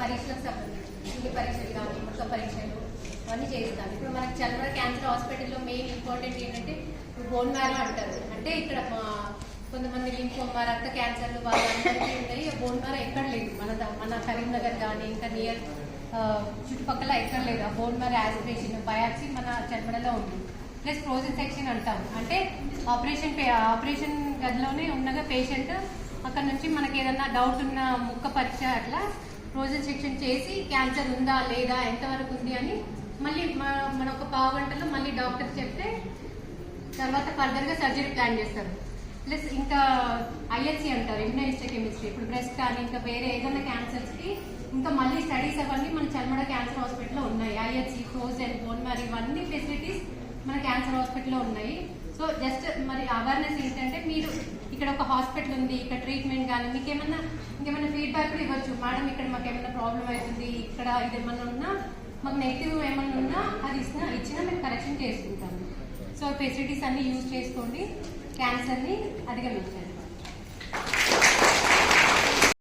పరీక్షలకు సంబంధించి ఇంటి పరీక్షలు కానీ ముఖ పరీక్షలు అవన్నీ చేస్తాం ఇప్పుడు మనకి చంద్ర క్యాన్సర్ హాస్పిటల్లో మెయిన్ ఇంపార్టెంట్ ఏంటంటే బోన్ మ్యారో అంటారు. అంటే ఇక్కడ మా కొంతమంది లింఫోమా రక్త క్యాన్సర్లు వాళ్ళందరికీ ఉన్నాయి బోన్ మ్యారో ఎక్కడ లేదు. మన మన కరీంనగర్ కానీ ఇంకా నియర్ చుట్టుపక్కల ఎక్కడ లేదు. ఆ బోన్ మ్యారో యాస్పిరేషన్ బయాక్సీ మన చర్మడలో ఉంది. ప్లస్ ప్రోజెన్ సెక్షన్ అంటాం. అంటే ఆపరేషన్ పే- ఆపరేషన్ గదిలోనే ఉండగా పేషెంట్ అక్కడ నుంచి మనకి ఏదన్నా డౌట్ ఉన్న ముక్క పరీక్ష అట్లా రోజు సెక్షన్ చేసి క్యాన్సర్ ఉందా లేదా ఎంతవరకు ఉంది అని మళ్ళీ మన ఒక పావు గంటలో మళ్ళీ డాక్టర్ చెప్తే తర్వాత ఫర్దర్గా సర్జరీ ప్లాన్ చేస్తారు. ప్లస్ ఇంకా ఐఎస్సి అంటారు ఇమ్యూనోహిస్టోకెమిస్ట్రీ ఇప్పుడు బ్రెస్ట్ కానీ ఇంకా వేరే ఏదైనా క్యాన్సర్స్కి ఇంకా మళ్ళీ స్టడీస్ అవన్నీ మన చర్మడ క్యాన్సర్ హాస్పిటల్లో ఉన్నాయి. ఐఎస్సి ఫ్రోజన్ బోన్ మరి ఇవన్నీ ఫెసిలిటీస్ మన క్యాన్సర్ హాస్పిటల్లో ఉన్నాయి. సో జస్ట్ మరి అవేర్నెస్ ఏంటంటే మీరు ఇక్కడ ఒక హాస్పిటల్ ఉంది ఇక్కడ ట్రీట్మెంట్ కానీ మీకు ఏమన్నా ఇంకేమైనా ఫీడ్బ్యాక్ కూడా ఇవ్వచ్చు? మేడం ఇక్కడ మాకు ఏమైనా ప్రాబ్లం అవుతుంది ఇక్కడ ఇది ఏమన్నా ఉన్నా మాకు నెగిటివ్ ఏమన్నా ఉన్నా అది ఇచ్చినా ఇచ్చినా మేము కరెక్షన్ చేసుకుంటాము. సో ఫెసిలిటీస్ అన్ని యూజ్ చేసుకోండి క్యాన్సర్ని అధిగమించండి.